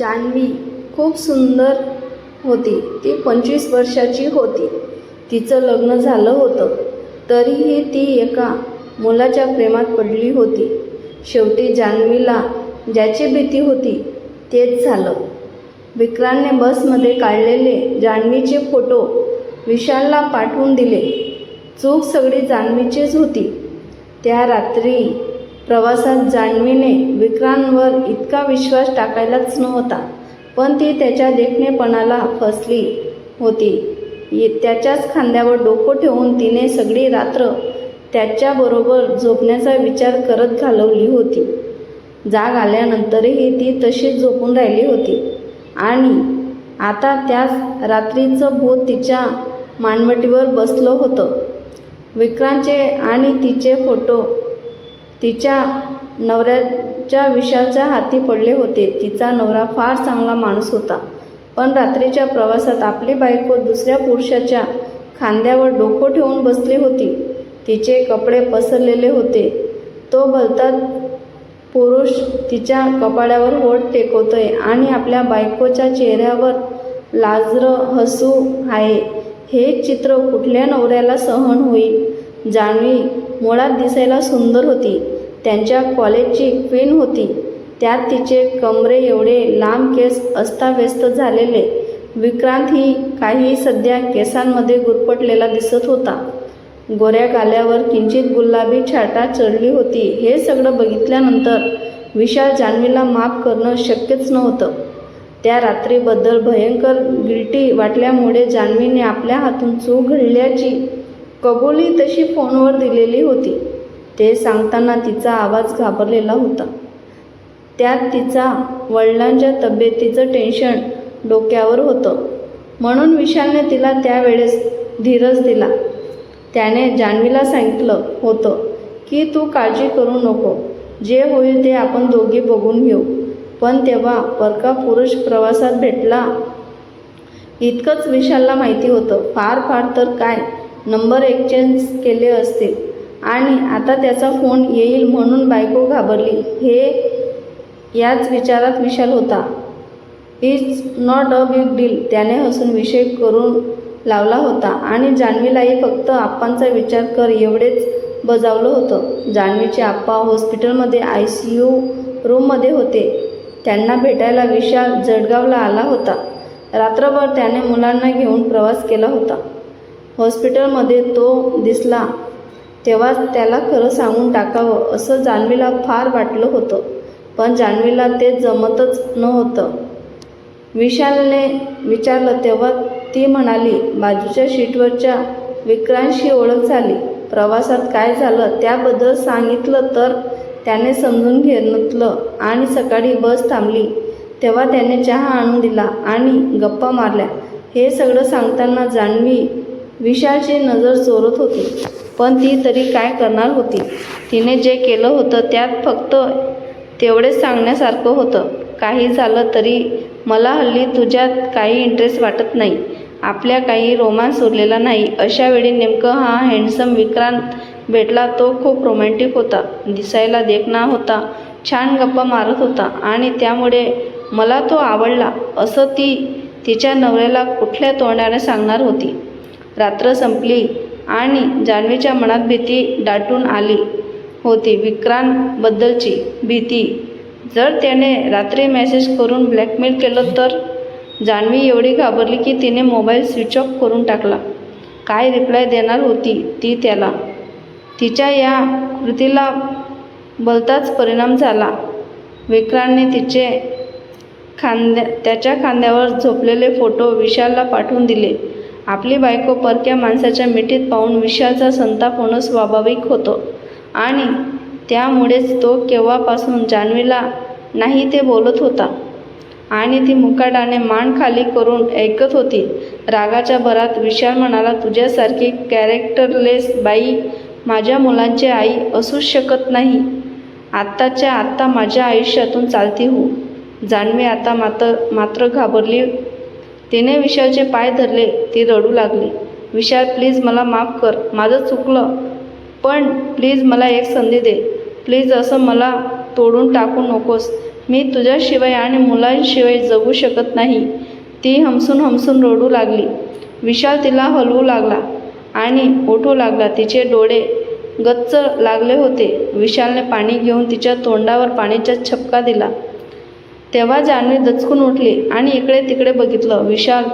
जान्हवी खूप सुंदर होती. ती पंचवीस वर्षाची होती. तिचं लग्न झालं होतं. तरीही ती एका मुलाच्या प्रेमात पडली होती. शेवटी जान्हवीला ज्याची भीती होती तेच झालं. विक्रांतने बसमध्ये काढलेले जान्हवीचे फोटो विशालला पाठवून दिले. चूक सगळी जान्हवीचीच होती. त्या रात्री प्रवासात जान्हवीने विक्रांतवर इतका विश्वास टाकायलाच नव्हता. पण ती त्याच्या देखणेपणाला फसली होती. ये- त्याच्याच खांद्यावर डोकं ठेवून तिने सगळी रात्र त्याच्याबरोबर झोपण्याचा विचार करत घालवली होती. जाग आल्यानंतरही ती तशीच झोपून राहिली होती. आणि आता त्याच रात्रीचं भूत तिच्या मानवटीवर बसलं होतं. विक्रांतचे आणि तिचे फोटो तिच्या नवऱ्याच्या विशालच्या हाती पडले होते. तिचा नवरा फार चांगला माणूस होता. पण रात्रीच्या प्रवासात आपली बायको दुसऱ्या पुरुषाच्या खांद्यावर डोकं ठेवून बसली होती. तिचे कपडे पसरलेले होते. तो भलता पुरुष तिच्या कपाळ्यावर बोट टेकवतोय आणि आपल्या बायकोच्या चेहऱ्यावर लाजरं हसू आहे. हे चित्र कुठल्या नवऱ्याला सहन होईल? जान्हवी मुळात दिसायला सुंदर होती. त्यांच्या कॉलेजची क्वीन होती. त्यात तिचे कमरे एवढे लांब केस अस्ताव्यस्त झालेले. विक्रांत ही काही सध्या केसांमध्ये गुरपटलेला दिसत होता. गोऱ्या गाल्यावर किंचित गुलाबी छाटा चढली होती. हे सगळं बघितल्यानंतर विशाल जान्हवीला माफ करणं शक्यच नव्हतं. त्या रात्रीबद्दल भयंकर गिल्टी वाटल्यामुळे जान्हवीने आपल्या हातून चूक घडल्याची कबुली तशी फोनवर दिलेली होती. ते सांगताना तिचा आवाज घाबरलेला होता. त्यात तिचा वडिलांच्या तब्येतीचं टेन्शन डोक्यावर होतं. म्हणून विशालने तिला त्यावेळेस धीरज दिला. त्याने जान्हवीला सांगितलं होतं की तू काळजी करू नको. जे होईल ते आपण दोघे बघून घेऊ. पण तेव्हा परका पुरुष प्रवासात भेटला. इतकंच विशालला माहिती होतं. फार फार तर काय? नंबर एक्सचेंज केले असतील. आणि आता त्याचा फोन येईल म्हणून बायको घाबरली. हे याच विचारात विशाल होता. Is not a big deal त्याने हसून विषय करून लावला होता. आणि जान्हवीलाही फक्त आप्पांचा विचार कर एवढेच बजावलं होतं. जान्हवीचे आप्पा हॉस्पिटलमध्ये आय सी यू रूममध्ये होते. त्यांना भेटायला विशाल जळगावला आला होता. रात्रभर त्याने मुलांना घेऊन प्रवास केला होता. हॉस्पिटलमध्ये तो दिसला तेव्हा त्याला खरं सांगून टाकावं असं जान्हवीला फार वाटलं होतं. पण जान्हवीला ते जमतच नव्हतं. विशालने विचारलं तेव्हा ती म्हणाली बाजूच्या शीटवरच्या विक्रांतशी ओळख झाली. प्रवासात काय झालं त्याबद्दल सांगितलं तर त्याने समजून घेतलं आणि सकाळी बस थांबली. तेव्हा त्याने चहा आणून दिला आणि गप्पा मारल्या. हे सगळं सांगताना जान्हवी विशालची नजर चोरत होती. पण ती तरी काय करणार होती? तिने जे केलं होतं त्यात फक्त तेवढेच सांगण्यासारखं होतं. काही झालं तरी मला हल्ली तुझ्यात काही इंटरेस्ट वाटत नाही. आपल्या काही रोमांस उरलेला नाही. अशा वेळी नेमकं हा हँडसम विक्रांत भेटला तो खूप रोमॅन्टिक होता. दिसायला देखणा होता. छान गप्पा मारत होता. आणि त्यामुळे मला तो आवडला. असं ती तिच्या नवऱ्याला कुठल्या तोंडाने सांगणार होती? रात्र संपली. आणि जान्हवीच्या मनात भीती दाटून आली होती. विक्रांतबद्दलची भीती. जर त्याने रात्री मेसेज करून ब्लॅकमेल केलं तर? जान्हवी एवढी घाबरली की तिने मोबाईल स्विच ऑफ करून टाकला. काय रिप्लाय देणार होती ती त्याला? तिच्या या कृतीला भलताच परिणाम झाला. विक्रांतने तिचे खांद्या त्याच्या खांद्यावर झोपलेले फोटो विशालला पाठवून दिले. आपली बायको परक्या माणसाच्या मिठीत पाहून विशालचा संताप होणं स्वाभाविक होतं. आणि त्यामुळेच तो केव्हापासून जान्हवीला नाही ते बोलत होता. आणि ती मुकाटाने मान खाली करून ऐकत होती. रागाच्या भरात विशाल म्हणाला तुझ्यासारखी कॅरेक्टरलेस बाई माझ्या मुलांची आई असूच शकत नाही. आत्ताच्या आत्ता माझ्या आयुष्यातून चालती हो. जान्हवी आता मात्र मात्र घाबरली तिने विशालचे पाय धरले ती रडू लागली. विशाल प्लीज मला माफ कर माझं चुकलं. पण प्लीज मला एक संधी दे. प्लीज असं मला तोडून टाकू नकोस. मी तुझ्याशिवाय आणि मुलांशिवाय जगू शकत नाही. ती हमसून हमसून रडू लागली. विशाल तिला हलवू लागला आणि उठू लागला. तिचे डोळे गच्च लागले होते. विशालने पाणी घेऊन तिच्या तोंडावर पाण्याचा छपका दिला. तेव्हा जान्हवी दचकून उठली आणि इकडे तिकडे बघितलं. विशाल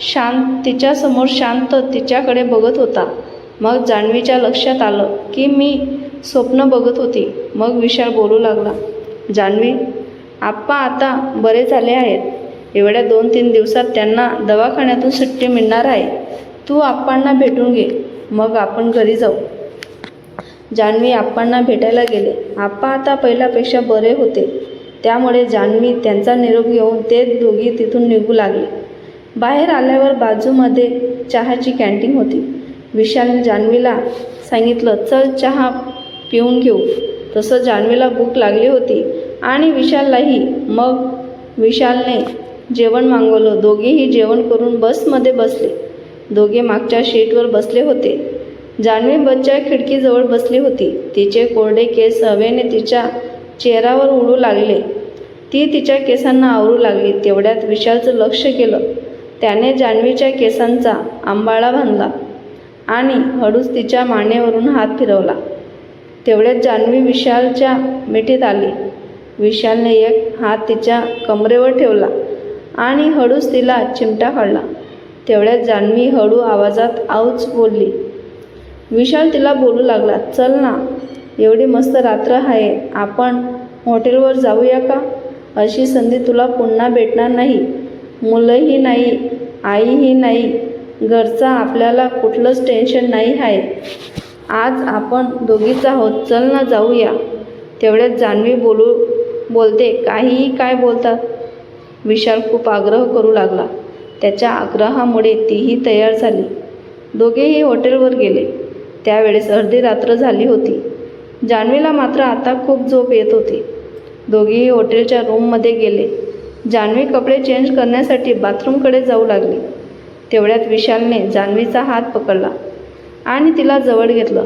शांत तिच्यासमोर शांत तिच्याकडे बघत होता. मग जान्हवीच्या लक्षात आलं की मी स्वप्न बघत होती. मग विशाल बोलू लागला जान्हवी आप्पा आता बरे झाले आहेत. एवढ्या दोन तीन दिवसात त्यांना दवाखान्यातून सुट्टी मिळणार आहे. तू आप्पांना भेटून घे. मग आपण घरी जाऊ. जान्हवी आप्पांना भेटायला गेले. आप्पा आता पहिल्यापेक्षा बरे होते. त्यामुळे जान्हवी त्यांचा निरोप घेऊन ते दोघी तिथून निघू लागले. बाहेर आल्यावर बाजूमध्ये चहाची कॅन्टीन होती. विशालने जान्हवीला सांगितलं चल चहा पिऊन घेऊ. तसं जान्हवीला भूक लागली होती आणि विशाललाही. मग विशालने जेवण मागवलं. दोघेही जेवण करून बसमध्ये बसले. दोघे मागच्या शीटवर बसले होते. जान्हवी बच्च्या खिडकीजवळ बसली होती. तिचे कोरडे केस हवेने तिच्या चेहऱ्यावर उडू लागले. ती तिच्या केसांना आवरू लागली. तेवढ्यात विशालचं लक्ष केलं त्याने जान्हवीच्या केसांचा आंबाळा बांधला आणि हळूच तिच्या मानेवरून हात फिरवला. तेवढ्यात जान्हवी विशालच्या मिठीत आली. विशालने एक हात तिच्या कमरेवर ठेवला आणि हळूच तिला चिमटा काढला. तेवढ्यात जान्हवी हळू आवाजात आऊच बोलली. विशाल तिला बोलू लागला चल ना एवढी मस्त रात्र आहे आपण हॉटेलवर जाऊया का? अशी संधी तुला पुन्हा भेटणार नाही. मुलंही नाही आईही नाही घरचा आपल्याला कुठलंच टेन्शन नाही आहे. आज आपण दोघीच आहोत चल ना जाऊया. तेवढ्यात जान्हवी बोलू बोलते काहीही काय बोलतात? विशाल खूप आग्रह करू लागला. त्याच्या आग्रहामुळे तीही तयार झाली. दोघेही हॉटेलवर गेले. त्यावेळेस अर्धी रात्र झाली होती. जान्हवीला मात्र आता खूप झोप येत होती. दोघेही हॉटेलच्या रूममध्ये गेले. जान्हवी कपडे चेंज करण्यासाठी बाथरूमकडे जाऊ लागली. तेवढ्यात विशालने जान्हवीचा हात पकडला आणि तिला जवळ घेतलं.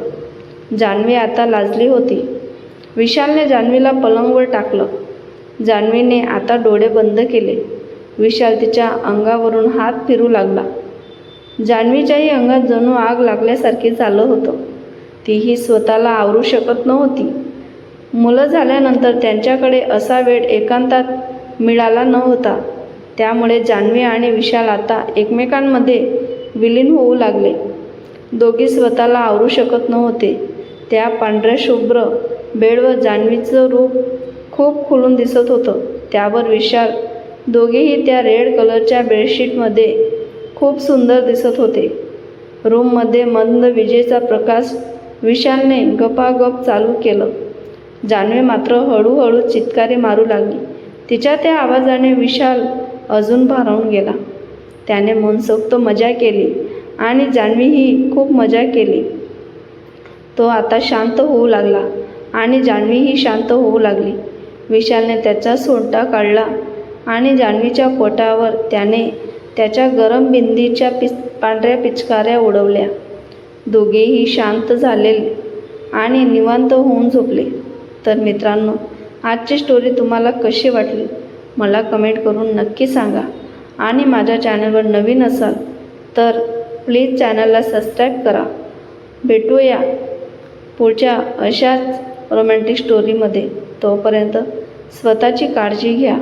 जान्हवी आता लाजली होती. विशालने जान्हवीला पलंगवर टाकलं. जान्हवीने आता डोळे बंद केले. विशाल तिच्या अंगावरून हात फिरू लागला. जान्हवीच्याही अंगात जणू आग लागल्यासारखे झालं होतं. तीही स्वतःला आवरू शकत नव्हती. मुलं झाल्यानंतर त्यांच्याकडे असा वेळ एकांतात मिळाला नव्हता. त्यामुळे जान्हवी आणि विशाल आता एकमेकांमध्ये विलीन होऊ लागले. दोघी स्वतःला आवरू शकत नव्हते. त्या पांढऱ्या शुभ्र बेडवर जान्हवीचं रूप खूप खुलून दिसत होतं. त्यावर विशाल दोघेही त्या रेड कलरच्या बेडशीटमध्ये खूप सुंदर दिसत होते. रूममध्ये मंद विजेचा प्रकाश विशालने गपागप चालू केलं. जानवे मात्र हळूहळू चित्कारे मारू लागली. तिच्या त्या आवाजाने विशाल अजून भारावून गेला. त्याने मनसोक्त मजा केली आणि जान्हवीही खूप मजा केली. तो आता शांत होऊ लागला आणि जान्हवीही शांत होऊ लागली. विशालने त्याचा सोंटा काढला आणि जान्हवीच्या पोटावर त्याने त्याच्या गरम बिंदीच्या पिच पांढऱ्या पिचकाऱ्या उडवल्या. दोघेही शांत झाले आणि निवांत होऊन झोपले. तर मित्रांनो आजची स्टोरी तुम्हाला कशी वाटली? मला कमेंट करून नक्की सांगा. आणि माझ्या चॅनलवर नवीन असाल तर प्लीज चॅनलला सबस्क्राईब करा. भेटूया पुढच्या अशाच रोमॅन्टिक स्टोरीमध्ये तोपर्यंत स्वतःची काळजी घ्या.